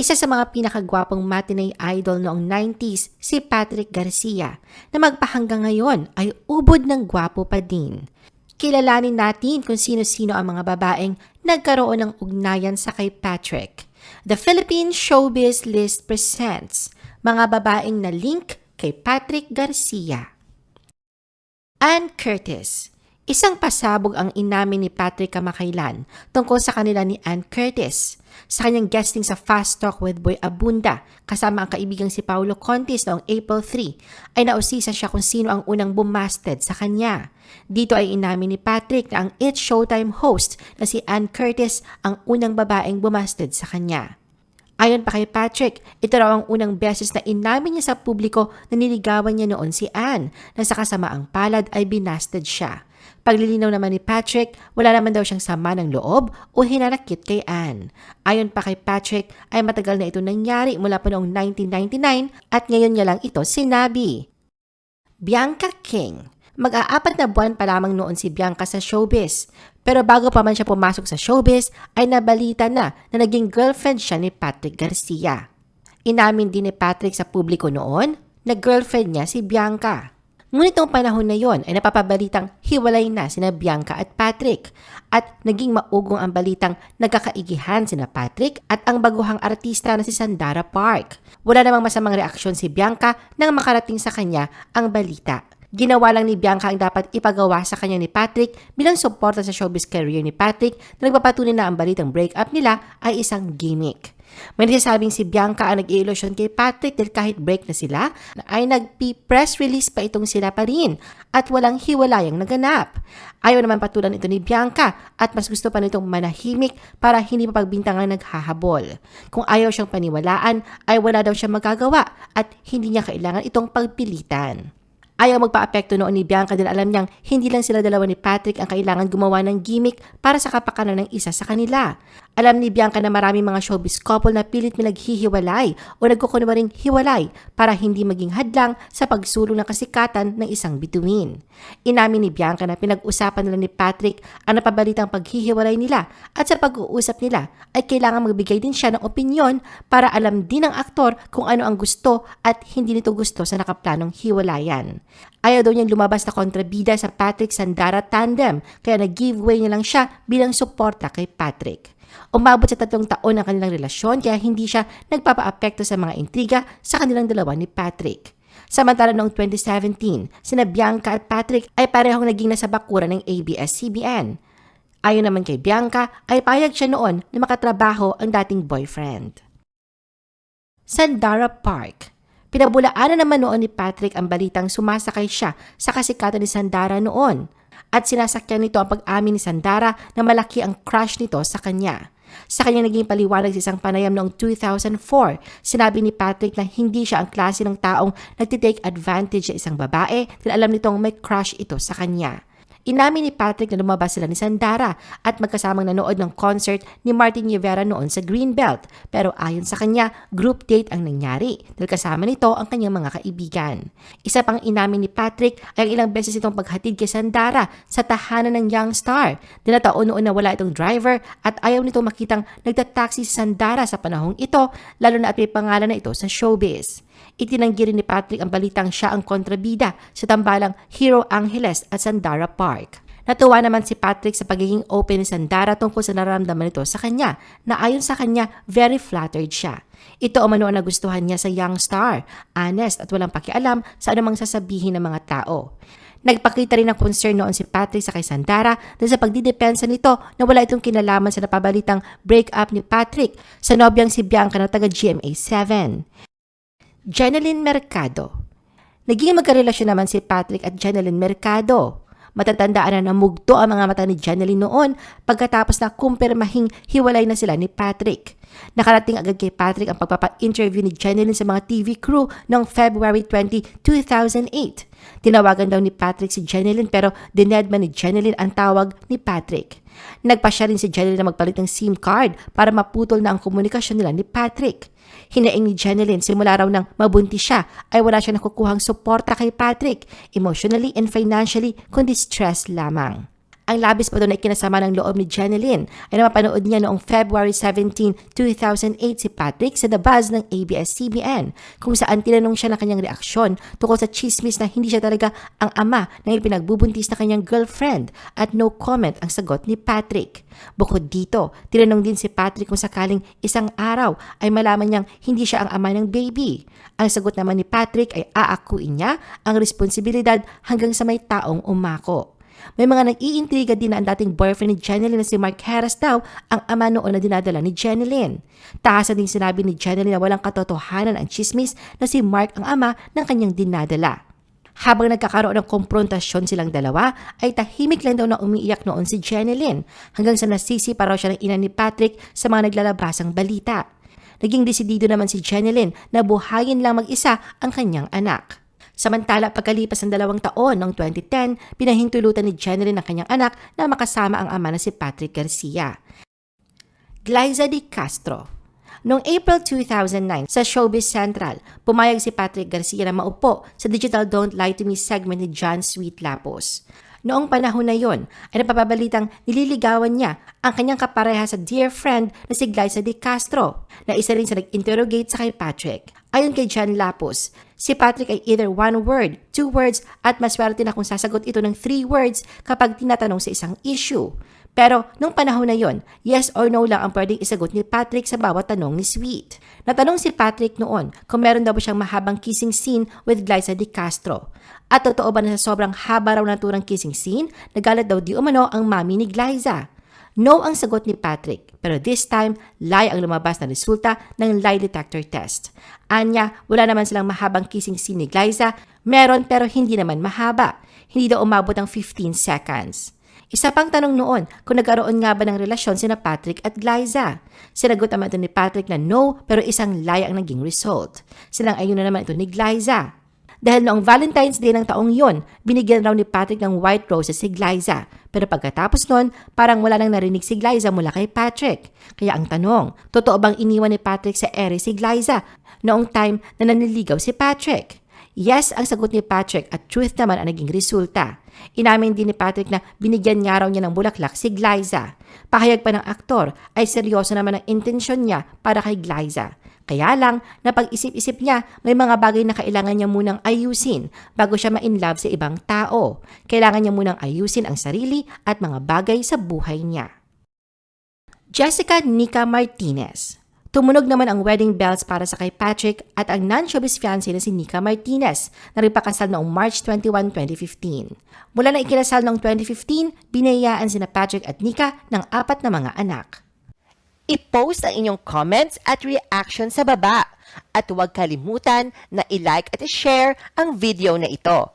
Isa sa mga pinakagwapong matinee idol noong 90s, si Patrick Garcia, na magpahanggang ngayon ay ubod ng gwapo pa din. Kilalanin natin kung sino-sino ang mga babaeng nagkaroon ng ugnayan sa kay Patrick. The Philippine Showbiz List presents mga babaeng na link kay Patrick Garcia. Ann Curtis. Isang pasabog ang inamin ni Patrick kamakailan tungkol sa kanila ni Ann Curtis. Sa kanyang guesting sa Fast Talk with Boy Abunda kasama ang kaibigang si Paulo Contis noong April 3 ay nausisa siya kung sino ang unang bumasted sa kanya. Dito ay inamin ni Patrick na ang It's Showtime host na si Ann Curtis ang unang babaeng bumasted sa kanya. Ayon pa kay Patrick, ito raw ang unang beses na inamin niya sa publiko na niligawan niya noon si Anne na sa kasamaang palad ay binasted siya. Paglilinaw naman ni Patrick, wala naman daw siyang sama ng loob o hinanakit kay Anne. Ayon pa kay Patrick, ay matagal na ito nangyari mula pa noong 1999 at ngayon niya lang ito sinabi. Bianca King Mag-aapat na buwan pa lamang noon si Bianca sa showbiz. Pero bago pa man siya pumasok sa showbiz, ay nabalita na na naging girlfriend siya ni Patrick Garcia. Inamin din ni Patrick sa publiko noon na girlfriend niya si Bianca. Ngunit noong panahon na yon ay napapabalitang hiwalay na sina Bianca at Patrick at naging maugong ang balitang nagkakaigihan sina Patrick at ang baguhang artista na si Sandara Park. Wala namang masamang reaksyon si Bianca nang makarating sa kanya ang balita. Ginawa lang ni Bianca ang dapat ipagawa sa kanya ni Patrick bilang suporta sa showbiz career ni Patrick na nagpapatunay na ang balitang breakup nila ay isang gimmick. May nagsasabing si Bianca ang nag-iilusyon kay Patrick dahil kahit break na sila, ay nag-press release pa itong sila pa rin at walang hiwalayang naganap. Ayaw naman patulan ito ni Bianca at mas gusto pa nitong manahimik para hindi pa pagbintangan naghahabol. Kung ayaw siyang paniwalaan ay wala daw siyang magagawa at hindi niya kailangan itong pagpilitan. Ayaw magpa-apekto noon ni Bianca dahil alam niyang hindi lang sila dalawa ni Patrick ang kailangan gumawa ng gimmick para sa kapakanan ng isa sa kanila. Alam ni Bianca na maraming mga showbiz couple na pilit naghihiwalay o nagkukunwaring hiwalay para hindi maging hadlang sa pagsulong ng kasikatan ng isang bituin. Inamin ni Bianca na pinag-usapan nila ni Patrick ang napabalitang paghihiwalay nila at sa pag-uusap nila ay kailangan magbigay din siya ng opinyon para alam din ng aktor kung ano ang gusto at hindi nito gusto sa nakaplanong hiwalayan. Ayaw daw niyang lumabas na kontrabida sa Patrick Sandara tandem kaya nag-giveaway niya lang siya bilang suporta kay Patrick. Umabot sa tatlong taon ang kanilang relasyon kaya hindi siya nagpapa-apekto sa mga intriga sa kanilang dalawa ni Patrick. Samantala noong 2017, sina Bianca at Patrick ay parehong naging nasa bakuran ng ABS-CBN. Ayon naman kay Bianca, ay payag siya noon na makatrabaho ang dating boyfriend. Sandara Park Pinabulaanan naman noon ni Patrick ang balitang sumasakay siya sa kasikatan ni Sandara noon at sinasakyan nito ang pag-amin ni Sandara na malaki ang crush nito sa kanya. Sa kanyang naging paliwanag sa isang panayam noong 2004, sinabi ni Patrick na hindi siya ang klase ng taong nagtitake advantage sa isang babae dahil alam nitong may crush ito sa kanya. Inamin ni Patrick na lumabas sila ni Sandara at magkasamang nanood ng concert ni Martin Rivera noon sa Greenbelt. Pero ayon sa kanya, group date ang nangyari dahil kasama nito ang kanyang mga kaibigan. Isa pang inamin ni Patrick ay ang ilang beses itong paghatid kay Sandara sa tahanan ng young star. Dinataon noon na wala itong driver at ayaw nito makitang nagtataksi si Sandara sa panahong ito lalo na at may pangalan na ito sa showbiz. Itinanggi rin ni Patrick ang balitang siya ang kontrabida sa tambalang Hero Angeles at Sandara Park. Natuwa naman si Patrick sa pagiging open ni Sandara tungkol sa nararamdaman nito sa kanya na ayon sa kanya very flattered siya. Ito umano ang nagustuhan niya sa young star, honest at walang pakialam sa anumang sasabihin ng mga tao. Nagpakita rin ng concern noon si Patrick sa kay Sandara dahil sa pagdidepensa nito na wala itong kinalaman sa napabalitang breakup ni Patrick sa nobyang si Bianca na taga GMA 7. Jeneline Mercado. Naging magkarelasyon naman si Patrick at Jeneline Mercado. Matatandaan na namugto ang mga mata ni Jeneline noon pagkatapos na kumpirmahing hiwalay na sila ni Patrick. Nakarating agad kay Patrick ang pagpapa-interview ni Jeneline sa mga TV crew noong February 20, 2008. Tinawagan daw ni Patrick si Jeneline pero dinedma ni Jeneline ang tawag ni Patrick. Nagpa siya rin si Jeneline na magpalit ng SIM card para maputol na ang komunikasyon nila ni Patrick. Hinaing ni Jeneline simula raw nang mabuntis siya ay wala siya nakukuhang suporta kay Patrick, emotionally and financially, kundi stress lamang. Ang labis pa doon na ikinasama ng loob ni Jeneline ay napapanood niya noong February 17, 2008 si Patrick sa The Buzz ng ABS-CBN kung saan tinanong siya ng kanyang reaksyon tungkol sa chismis na hindi siya talaga ang ama ng ipinagbubuntis na kanyang girlfriend at no comment ang sagot ni Patrick. Bukod dito, tinanong din si Patrick kung sakaling isang araw ay malaman niyang hindi siya ang ama ng baby. Ang sagot naman ni Patrick ay aakuin niya ang responsibilidad hanggang sa may taong umako. May mga nag-iintriga din na ang dating boyfriend ni Jeneline na si Mark Harris daw ang ama noon na dinadala ni Jeneline. Tahasan din sinabi ni Jeneline na walang katotohanan ang chismis na si Mark ang ama ng kanyang dinadala. Habang nagkakaroon ng komprontasyon silang dalawa, ay tahimik lang daw na umiiyak noon si Jeneline hanggang sa nasisi pa raw siya ng ina ni Patrick sa mga naglalabasang balita. Naging desidido naman si Jeneline na buhayin lang mag-isa ang kanyang anak. Samantala, pagkalipas ng dalawang taon noong 2010, pinahintulutan ni Jeneline ang kanyang anak na makasama ang ama na si Patrick Garcia. Glyza Di Castro Noong April 2009, sa Showbiz Central, pumayag si Patrick Garcia na maupo sa Digital Don't Lie to Me segment ni John Sweet Lapos. Noong panahon na yon, ay napapabalitang nililigawan niya ang kanyang kapareha sa dear friend na si Glyza Di Castro, na isa rin sa nag-interrogate sa kay Patrick. Ayon kay John Lapos, si Patrick ay either one word, two words, at maswerte na kung sasagot ito ng three words kapag tinatanong sa isang issue. Pero nung panahon na yon, yes or no lang ang pwedeng isagot ni Patrick sa bawat tanong ni Sweet. Natanong si Patrick noon kung meron daw ba siyang mahabang kissing scene with Glyza Di Castro. At totoo ba na sa sobrang haba raw ng turang kissing scene, nagalat daw di umano ang mami ni Glyza. No ang sagot ni Patrick, pero this time, lie ang lumabas na resulta ng lie detector test. Anya, wala naman silang mahabang kissing scene ni Glyza, meron pero hindi naman mahaba. Hindi daw umabot ng 15 seconds. Isa pang tanong noon kung nagkaroon nga ba ng relasyon sina Patrick at Glyza. Sinagot naman ito ni Patrick na no pero isang lie ang naging result. Silang ayun na naman ito ni Glyza. Dahil noong Valentine's Day ng taong yon, binigyan raw ni Patrick ng white roses si Glyza. Pero pagkatapos nun, parang wala nang narinig si Glyza mula kay Patrick. Kaya ang tanong, totoo bang iniwan ni Patrick sa ere si Glyza noong time na naniligaw si Patrick? Yes ang sagot ni Patrick at truth naman ang naging resulta. Inamin din ni Patrick na binigyan niya raw niya ng bulaklak si Glyza. Pahayag pa ng aktor ay seryoso naman ang intensyon niya para kay Glyza. Kaya lang, napag-isip-isip niya, may mga bagay na kailangan niya munang ayusin bago siya ma-inlove sa ibang tao. Kailangan niya munang ayusin ang sarili at mga bagay sa buhay niya. Jessica Nika Martinez Tumunog naman ang wedding bells para sa kay Patrick at ang non-showbiz fiancé na si Nika Martinez na rin pakasal noong March 21, 2015. Mula na ikinasal noong 2015, binayaan sina Patrick at Nika ng apat na mga anak. I-post ang inyong comments at reaction sa baba. At huwag kalimutan na i-like at i-share ang video na ito.